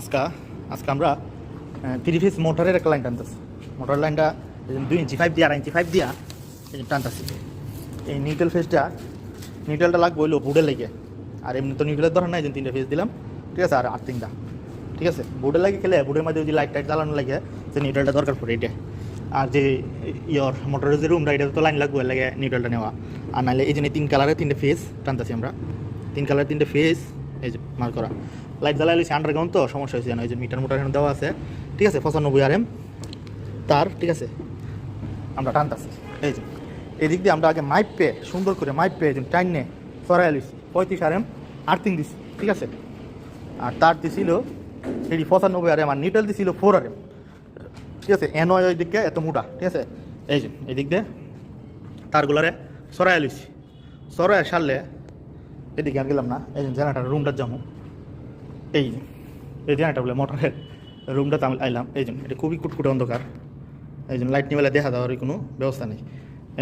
আজকা, আজকে আমরা থ্রি ফেস মোটরের একটা লাইন টানতেছি। মোটর লাইনটা দুই ইঞ্চি ফাইভ দিয়ে, আড়াই ইঞ্চি ফাইভ দিয়া টানতেছি। এই নিউট্রাল ফেসটা নিউট্রালটা লাগবে হইল বোর্ডের লেগে। আর এমনি তো নিউট্রালের দরকার নাই তিনটে ফেস দিলাম। ঠিক আছে, আর আর্থিংটা ঠিক আছে বোর্ডের লাগে খেলে বোর্ডের মধ্যে যদি লাইট টাইট জ্বালানো লাগে, যে নিউট্রালটা দরকার পড়ে এটা আর যে ইয়র, মোটরের যে রুমটা এটা তো লাইন লাগবে লাগে নিউট্রালটা নেওয়া। আর নাহলে এই যে তিন কালারের তিনটে ফেস টানতেছি আমরা। তিন কালারের তিনটে ফেস এই যে মার করা। লাইট জ্বালাই লিছি আন্ডারগ্রাউন্ড তো, সমস্যা হয়েছে এই যে মিটার মোটার এখানে দেওয়া আছে। ঠিক আছে, পঁচানব্বই আর এম তার, ঠিক আছে, আমরা টানতাছি। এই যে, এদিক দিয়ে আমরা আগে মাইপ পেয়ে, সুন্দর করে মাইপ পেয়ে যে টাইনে সরাই লিছি পঁয়ত্রিশ আর এম আর্থিং দিছি, ঠিক আছে? আর তার দিছিল এটি পঁচানব্বই আর এম আর নিউট্রাল দিছিল ফোর আর এম ঠিক আছে এন ওই দিকে এত মোটা, ঠিক আছে? এই যে, এদিক দিয়ে তারগুলারে সরাই লিছি সরাই সারলে, এদিকে আর গেলাম না, এই যে জেনারেটার রুমটার যাব এই এই জেনারেটার বলে মোটরের রুমটাতে আমি আইলাম, এই জন্য এটা খুবই কুটকুটে অন্ধকার, এই জন্য লাইট নিবেলা দেখা দেওয়ার কোনো ব্যবস্থা নেই,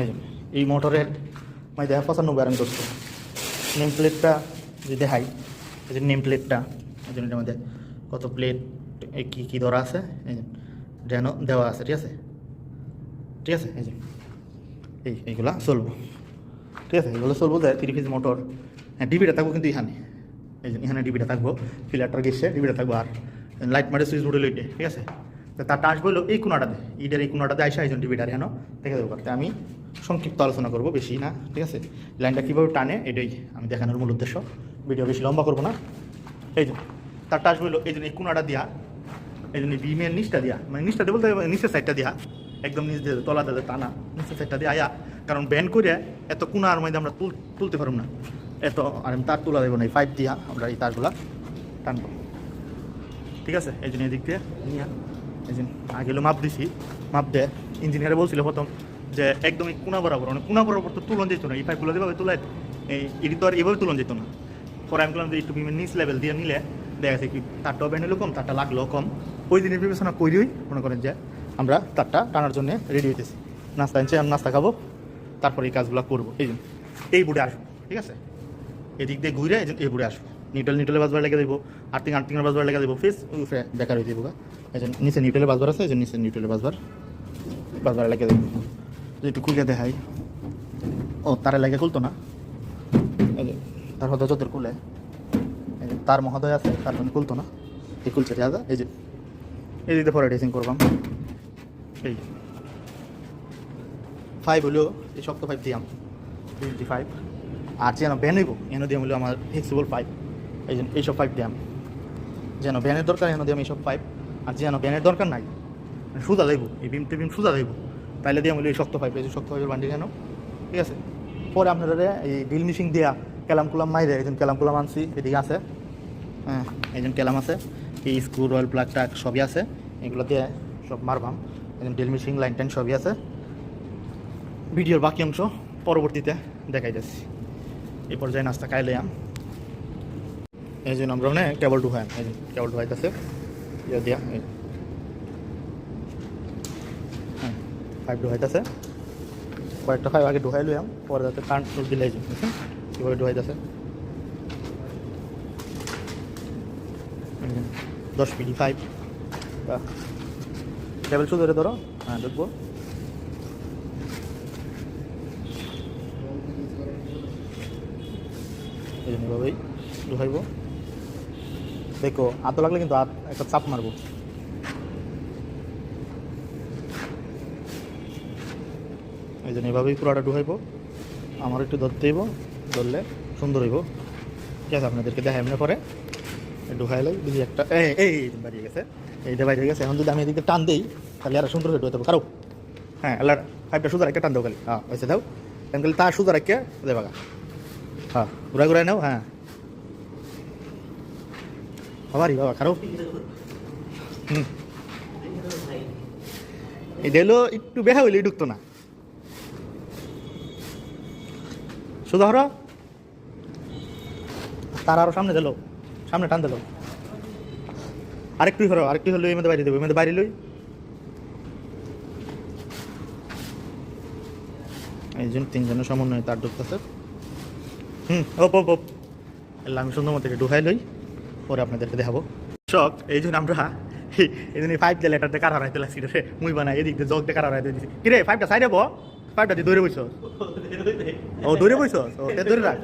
এই জন্য এই মোটরের মানে দেখা পঁচানব্বই আরাম করছে নেম প্লেটটা যে দেখাই, এই যে নেম প্লেটটা এই জন্য মধ্যে কত প্লেট কী কী ধরা আছে, এই যেন দেওয়া আছে, ঠিক আছে? ঠিক আছে, এই যে, এই, এইগুলা চলবো। ঠিক আছে এগুলো চলবো যে থ্রি ফিজ মোটর হ্যাঁ ডিবিটা থাকব কিন্তু এখানে। এই যে এখানে ডিবিটা থাকব ফিলারটার গেছে, ডিবিটা থাকব আর লাইট মারে সুইচ বোর্ডে লইটে ঠিক আছে? তো তারটা আসব হলো এই কোনাটাতে ইডের এই কোনাটাতে আইসা একজন ডিবিটার হেন দেখে দেবো করতে আমি সংক্ষিপ্ত আলোচনা করব, বেশি না, ঠিক আছে? লাইনটা কীভাবে টানে, এটাই আমি দেখানোর মূল উদ্দেশ্য। ভিডিও বেশি লম্বা করব না। এই যে তারটা আসব হলো এই জন্য এই কোনাটা দিয়া, এই জন্য বিমের নিচটা দিয়া মানে নিচটা বলতে নিচের সাইডটা দিয়া, একদম নিচ দিয়ে তলা দিয়ে টানা, নিচের সাইডটা দিয়ে আয়া, কারণ ব্যান করে এত কোনার মধ্যে আমরা তুল, তুলতে পারব না। এত আর আমি তার তোলা দেবো না এই পাইপ দিয়া আমরা এই তারগুলা টানবো। ঠিক আছে এই জন্য এদিক দিয়ে। নিয়া। এই জন্য আগে মাপ দিছি মাপ দে ইঞ্জিনিয়ারে বলছিল প্রথম যে একদম এই কোনা বরাবর মানে কোনা বরাবর তো তুলন যেত না এই পাইপগুলো দেবে তুলে এই এটি তো আর এভাবে তুলন যেত না। পরে আমি বললাম যে একটু নিচ লেভেল দিয়ে নিলে দেখা যাচ্ছে কি তারটাও ব্যান্ড হলো কম তারটা লাগল কম। ওই দিনের বিবেচনা করিই মনে করেন যে আমরা তারটা টানার জন্য রেডি হইতেছি। নাস্তা আনছে আমি নাস্তা খাব তারপরে এই কাজগুলো করব। এই জন্য এই বুটে আসব ঠিক আছে? এদিক দিয়ে ঘুরে বুড়ে আসব। নিউট্রাল নিউট্রালে বাজবার লেগে দেবো, আর্থিং আর্থিংয়ের বাজবার লেগে দেবো, ফেস বেকার হয়ে দেবো এই জন্য নিচে নিউট্রালে বাজবার আছে, এই নিচে নিউট্রালে বাজবার বাজবার লেগে দেবো। যদি একটু খুলে দেখাই। ও, তারা লেগে খুলতো না? তার হয়তো যত খুলে তার মহোদয় আছে, তার জন্য খুলতো না? এই খুলছে রাজা এই যে, এই দিকে পরে ড্রেসিং করবাম। এই ফাইভ হলো এই শক্ত ফাইভ দিয়াম। টোয়েন্টি ফাইভ আর যেন ব্যান হইব, এনে দিয়াম হলো আমার ফ্লেক্সিবল পাইপ এই জন্য এইসব ফাইভ দিয়াম যেন ব্যানের দরকার, এনে দিয়াম এইসব পাইপ আর যেন ব্যানের দরকার নাই সুদা দেবো এই বিম বিম সুদা দেবো তাইলে দিয়াম হলো এই শক্ত পাইপ এই শক্ত ফাইভের বান্ডি কেন ঠিক আছে? পরে আপনারা এই ড্রিল মেশিন দিয়া ক্যালাম কুলাম মাইরে একজন ক্যালাম কুলাম আনছি, এদিকে আছে। হ্যাঁ একজন ক্যালাম আছে, এই স্ক্রু রয়েল প্লাগ টাক সবই আছে। এগুলো দিয়ে সব মারবাম। একজন ড্রিল মেশিন লাইন টাইন সবই আছে। ভিডিওর বাকি অংশ পরবর্তীতে দেখাই যাচ্ছি এই পর্যায়ে নাস্তা খাইলে আম এই জন্য আমরা মানে কেবল ঢুকাই এই কেবল ঢুকাইতেছে ইয়ে দিয়া, এই। হ্যাঁ ফাইভ ঢুকাইতেছে। কয়েকটা ফাইভ আগে ঢুকাই লইয়াম, পরে যাতে কারেন্ট দিলে এই যে, বুঝছেন? কীভাবে ঢুকাইতেছে। দশ মিলি ফাইভ কেবল শুধু ধরে। ধরো হ্যাঁ ঢুকবো এই জন্য এভাবেই ঢুকাইব। দেখো হাত লাগলে কিন্তু হাত একটা চাপ মারবো। এই জন্য এভাবেই পুরোটা ঢুকাইব। আমার একটু ধরতে হইব, ধরলে সুন্দর হইব। ঠিক আছে, আপনাদেরকে দেখাই এমনি পরে। ঢুকাইলে যদি একটা এই এই বাড়িয়ে গেছে। এইটা বাইরে গেছে। এখন যদি আমি এদিকে টান দিই, তাহলে আর সুন্দর হয়ে ঢুকাতে কারও? হ্যাঁ আল্লাহ ফাইভটা সুন্দর একটা টান দাও খালি। হ্যাঁ হয়েছে, দাও। তার সুন্দর একটা দেবা হ্যাঁ ঘুরাই ঘুরাই নাও হ্যাঁ। বাবারি বাবা, খারাপ। হুম। এটা হলো একটু বেহা হইলে ঢুকতো না। শুধু তার আরও সামনে দিল, সামনে টান দিল। আরেকটু হরো আরেকটু হলো এর মধ্যে বাইরে দেবো এর মধ্যে বাইরে লই। একজন তিনজনের সমন্বয়ে তার ঢুকতেছে। হুম ওপ ওপ আমি সুন্দর মতো ঢুকাই লই, পরে আপনাদেরকে দেখাবো। শখ, এই জন্য আমরা এই জন্য ফাইভ দিয়ে লেটারতে কার হারাইতে লাগছি রে, মুই বানাই, এদিক দিয়ে জগ দিয়ে কার হারাইতে দিছি। কিরে ফাইভটা সাইডে বো ফাইভটা দিয়ে দৌড়ে বইছ ও, দৌড়ে বইছ ও তে দৌড়ে রাখ।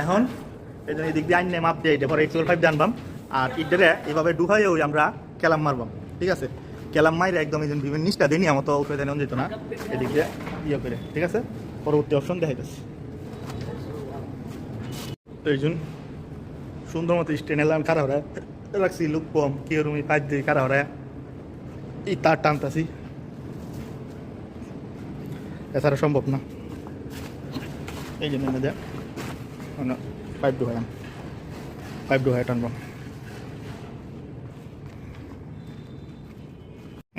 এখন, এই জন্য দিয়ে আইনে মাপ দিয়ে পরে আর ইডারে এভাবে ডুহাইও আমরা কেলাম মারবাম, ঠিক আছে? কেলাম মাইরে একদম এই বিভিন্ন নিষ্ঠা দিনই আমার তো উপরে দেন যেত না। এদিকে ইয়ে করে, ঠিক আছে? পরবর্তী অপশন দেখাইতেছে জন্য সুন্দর মতো স্টেন এলাম কারা হয় রাখছি লুক কম কি রুমি পাঁচ দিয়ে কারা হয় এই তার টানতাছি। এছাড়া সম্ভব না। এই জন্য পাইপ ঢুকাই পাইপ ঢুকাই টানব।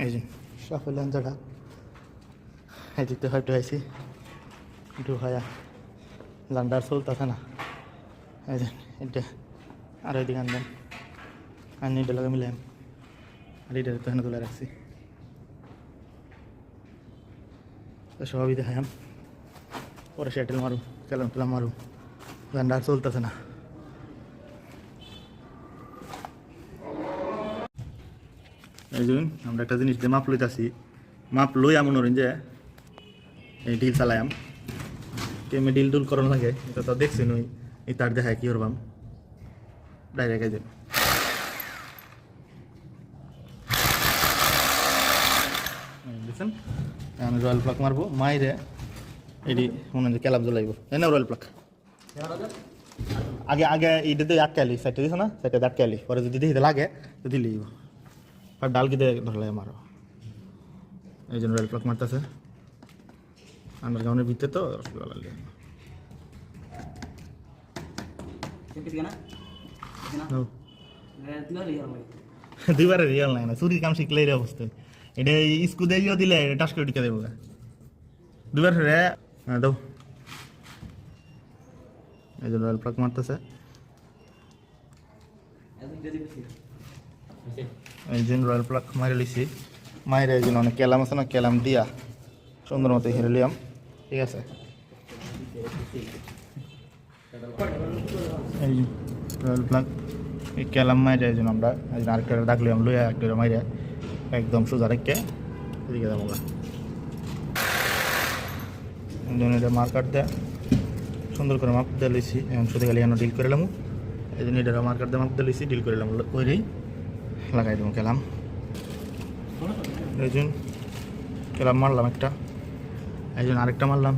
এই যে এই দিকতে পাইপ ঢুকাইছি ঢুকাইয়া লান্ডার চলতেছে না। এই যে এটা আর ওইদিকে আনবেন। আর নিটা লাগে মিলাম আর এটা তো এখানে তুলে রাখছি। সবই দেখাম পরে সেটেল মারু কেলাম টেলাম মারু লান্ডার চলতেছে না। এই আমরা একটা জিনিস দিয়ে মাপ লইতাছি। মাপ লই এমন করেন যে, এই ডিল চালায়াম। কেমে ডিল ডুল করানো লাগে, এটা তো দেখছি নই। এই তার দেখায় কি করবাম? ডাইরেক্ট এই যে। আমি রয়্যাল প্লাক মারবো। মাইরে এটি মনে হয় ক্যালাপ জ্বলাইব। তাই না রয়্যাল প্লাক আগে আগে এইটাতে আটকালি সাইডটা দিছ না? সাইডটা আটকালি পরে যদি দিতে লাগে, তো দিলেই আর ডাল কিতে ধরলে মারো এই জন্য রয়্যাল প্লাক মারতেছে। আন্ডারগ্রাউন্ডের ভিতরে তো রসগোল্লা লাগে নাও। দুইবারে রিয়াল নাই না চুরির কাম শিখলে এই অবস্থা। এটা স্কু দিয়ে দিলে টাস করে টিকে দেবো গা। দুবার রে হ্যাঁ দাও। এই জন্য রয়্যাল প্লাক মারতেছে। রয়্যাল প্লাক মারে লিছি মাইরে এই অনেক কেলাম আছে না, কেলাম দিয়া সুন্দর মতো হেরে লিয়াম ঠিক আছে? এই রয়্যাল প্লাগ এই ক্যালাম মাইরে এই আমরা এই আরেকটা ডাক লিয়াম লইয়া একটা মাইরে একদম সোজা রেখে এদিকে যাব এটা মার্কার দেয় সুন্দর করে মাপ দিয়ে লইছি। এখন শুধু খালি ডিল করে এলাম এই জন্য এটা মার্কার দিয়ে মাপ দিয়ে লইছি ডিল করে এলাম ওইটাই লাগাই দেবো কেলাম। এই জন্য কেলাম মারলাম একটা। এই জন্য আরেকটা মারলাম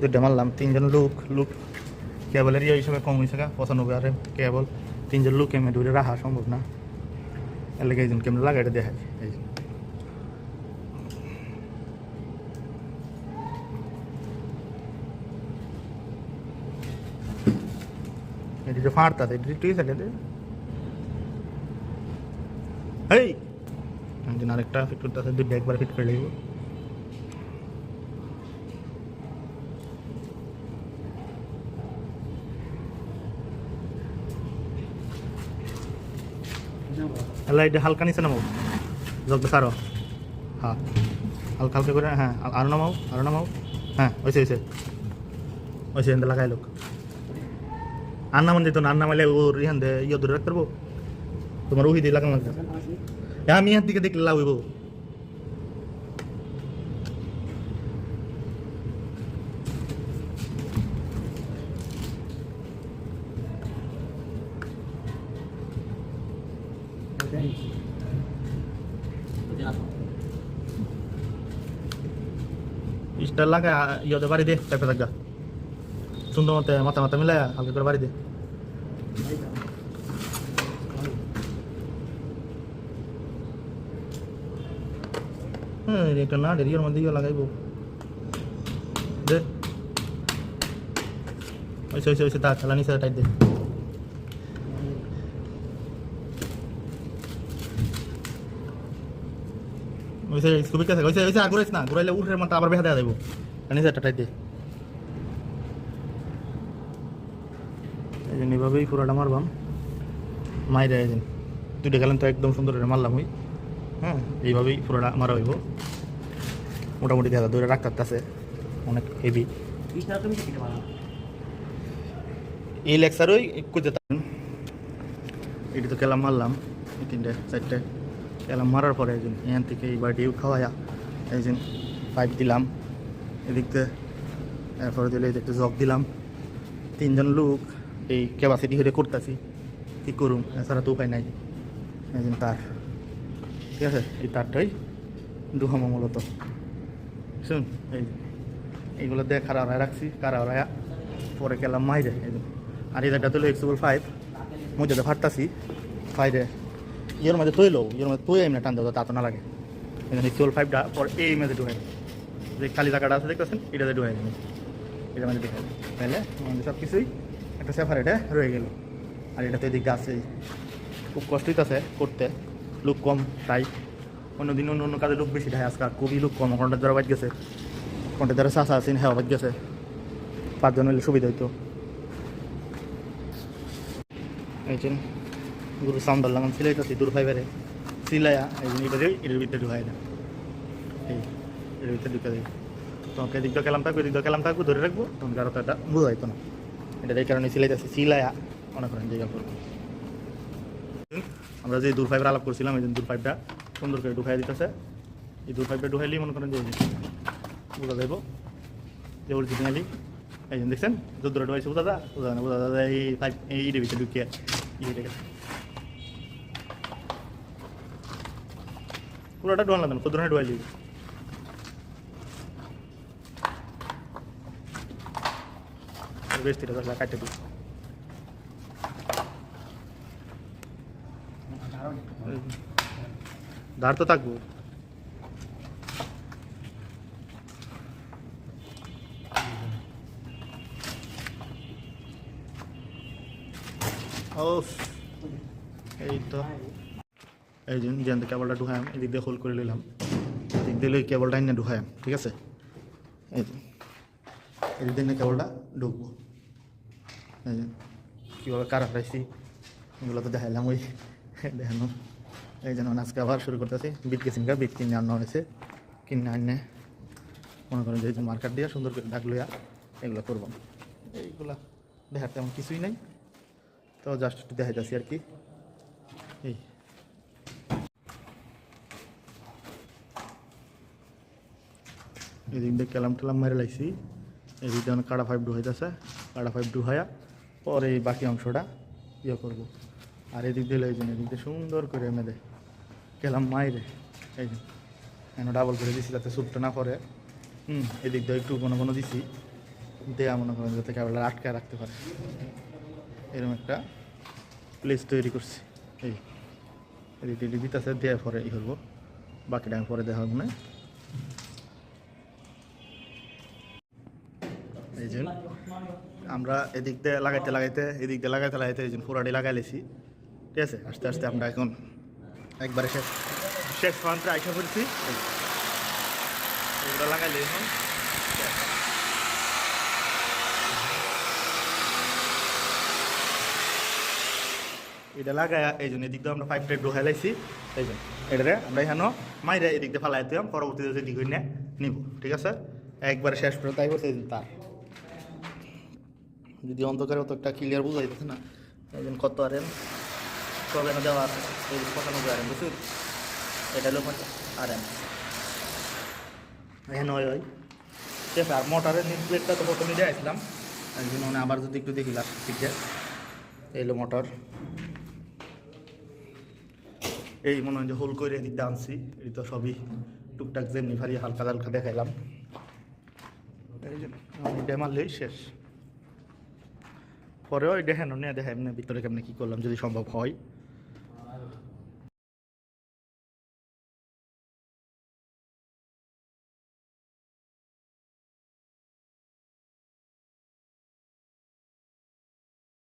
দুটা মারলাম, তিনজন লোক লোক। কেবলের ইয়ে হিসাবে কম হয়েছে পঁচানব্বই আর কেবল। তিনজন লোক এমনি দূরে রাখা সম্ভব না। এর লেগে একজন ক্যামেরা লাগাই দেখায় এই যে। এটি ফাঁড়তা এটি ঠিক আছে এই একজন আরেকটা ফিট করতে আছে দুটো একবার ফিট করে লাগবে আল্লাহ, এটা হালকা নিচে নামাও। জগটা সারো হ্যাঁ। হালকা হালকা করে হ্যাঁ আর- আরও নামাও আরও নামাও। হ্যাঁ ওইসে ওইসে ওইসে এনতে লাগাই লোক। আর নামান যেত না, আর নামাইলে ওর ইহান দে ইয়ে ধরে রাখতে পারব? তোমার ওহি দিয়ে লাগানো লাগবে হ্যাঁ আমি ইহার দিকে দেখলে লাভ হইব স্টার লাগা ইয়ে বাড়ি দে চাপে থাকা সুন্দর মতো মাথা মাথা মিলাই হালকা করে বাড়ি দে হ্যাঁ একটা না ডেরিয়ার মধ্যে ইয়ে লাগাইব। দে। ওইসে ওইসে ওইসে তা খেলা নিচে টাইট দে। ওইসে স্কুপি কাছে ওইসে ওইসে আগুরাইস না ঘুরাইলে উঠে মতো আবার বেহা দেওয়া দেবো নিচে একটা টাইট দে। এই জন্য এভাবেই পুরোটা মারবাম। মাইরা এই জন্য দুইটা গেলেন তো একদম সুন্দর মারলাম ওই। হ্যাঁ এইভাবেই পুরোটা মারা হইব। মোটামুটি দেখা দূরে রাখতে আছে, অনেক হেভি এই লেকচারই করতে থাকেন এটি তো কেলাম মারলাম, এই তিনটে, চারটে। কেলাম মারার পরে একজন এখান থেকে এই বাড়িটিও খাওয়াইয়া একজন পাইপ দিলাম। এদিক দিয়ে এরপরে দিলে একটা জগ দিলাম। তিনজন লোক এই ক্যাপাসিটি হয়ে করতেছি। কী করুম? এছাড়া তো উপায় নাই। একজন তার ঠিক আছে? এই তারটাই দুহামা মূলত। শুন, এই এইগুলো দিয়ে খারা হরায় রাখছি, কারা হরায়া পরে গেলাম মাইরে। আর এই জায়গাটা হলো এক্সবল ফাইভ মধ্যে ফাটতাছি ফাইভে ইয়ের মধ্যে তৈলো, ইয়ের মধ্যে তৈ এমনি টান দেবো, তা তো না লাগে। এখানে ফাইভটা পর এই মধ্যে ঢুকাই যে কালি জায়গাটা আছে দেখতেছেন, এটাতে ঢুকাই দেবেন এটার মধ্যে ঢুকাই তাহলে আমাদের সব কিছুই একটা সেপারেটে রয়ে গেল। আর এটা তো এদিকে আছে, খুব কষ্ট হইতেছে করতে। লোক কম, তাই অন্যদিন অন্য অন্য কাজে লোক বেশি দেয় আজকাল খুবই লোক কম ঘণ্টা ধরে বাদ গেছে। ঘণ্টা ধরে চাষা আছেন হ্যাঁ বাদ গেছে। পাঁচজন হলে সুবিধা হইতো। এই যে গুরু সাউন্ড লাগান সিলাইতেছি দূর ফাইবারে। সিলাইয়া এই যে এটারে এটার ভিতরে ঢুকাই না এই, এর ভিতরে ঢুকে দেয় তোমাকে এদিক দিয়ে কেলাম থাকব, এদিক দিয়ে কেলাম থাকব, ধরে রাখব, তখন আরও তো এটা বোঝাইতো না। এটা এই কারণে সিলাইতেছি সিলাইয়া করেন জায়গা করব আমরা যে দূর ফাইবার আলাপ করছিলাম, এই দূর পাইপটা সুন্দর করে ঢুকাই দিতেছে। এই দূর পাইপটা ঢুকাইলেই মনে করেন যে বোঝা যাইব, যে অরিজিনালি এই যে দেখছেন দূর দূরে ঢুকাইছে, বোঝা যা বোঝা না, বোঝা যায় এই পাইপ এই ভিতরে ঢুকিয়ে ইয়ে গেছে পুরোটা লাগবে না ক্ষুদ্র ঢুকাই দিবি। বেশ ঠিক আছে কাটতে দিই ধার তো থাকব। এই তো। এই যে যেন কেবলটা ঢুকায়াম এদিক দিয়ে হোল করে নিলাম এদিক দিয়ে লই কেবলটা এনে ঢুকায়াম ঠিক আছে? এই যে, এদিক দিয়ে কেবলটা ঢুকবো। এই যে, কীভাবে কারা হারাইছি এগুলো তো দেখাইলাম ওই দেখানো এই জন্য আজকে আবার শুরু করতেছি। বিট গা বিট কিনে আনা হয়েছে। কিনে আনে। মনে করেন যে মার্কেট দিয়ে সুন্দর করে ডাক লইয়া এগুলো করব। এইগুলা দেখার তেমন কিছুই নাই। তো জাস্ট একটু দেখাইতেছি আর কি। এই। এদিক দিয়ে কেলাম টেলাম মেরে লাইছি। এদিক দিয়ে কাড়া ফাইভ ডু হইতেছে কাড়া ফাইভ ডু হইয়া পরে বাকি অংশটা ইয়ে করব। আর এদিক দিয়ে যে এদিক দিয়ে সুন্দর করে মেরে গেলাম মাইরে। এই কেন ডাবল করে দিছি যাতে স্যুপটা না করে হুম, এদিক দিয়ে একটু কোনো কোনো দিছি। দেয়া মনে করেন যাতে ক্যামেরা আটকায় রাখতে পারে। এরকম একটা প্লেস তৈরি করছি। এই, এদিক দিয়ে দিতেছে দেওয়ার পরে ই করব বাকিটা আমি পরে দেখা হবে না এই যে, আমরা এদিক দিয়ে লাগাইতে লাগাইতে, এদিক দিয়ে লাগাইতে লাগাইতে এই যে পুরাটি লাগাই লেছি। ঠিক আছে? আস্তে আস্তে আমরা এখন একবারে শেষ। শেষ প্রান্তে আইসা পড়ছি। এগুলো লাগাইলে এখন এটা লাগাই এই জন্য এদিক দিয়ে আমরা পাইপ টাইপ ঢোকাই লাইছি এই জন্য এটারে আমরা এখানে মাইরে এদিক দিয়ে ফালাই দিলাম পরবর্তীতে যদি হইনে নিব, ঠিক আছে? একবারে শেষ তাই বলছে এই তার। যদি অন্ধকারে অত একটা ক্লিয়ার বোঝা না, এই জন্য কত আরেন কবে না দেওয়া আছে। এই পঁচানব্বই আরেন বুঝছেন এটা হলো পঞ্চাশ আরেন এখানে হয় হয় ঠিক আছে আর মোটরের নিট প্লেটটা তো প্রথমে দিয়ে আসলাম মানে আবার যদি একটু দেখি লাস্ট দিকে এই হলো মোটর। এই মনে হয় যে হোল করে এদিক দিয়ে আনছি। এই তো সবই টুকটাক যেমনি ভারী হালকা হালকা দেখাইলাম। এই যে শেষ। পরেও এটা হেন নিয়ে দেখা এমনি ভিতরে কেমনি কী করলাম যদি সম্ভব হয়।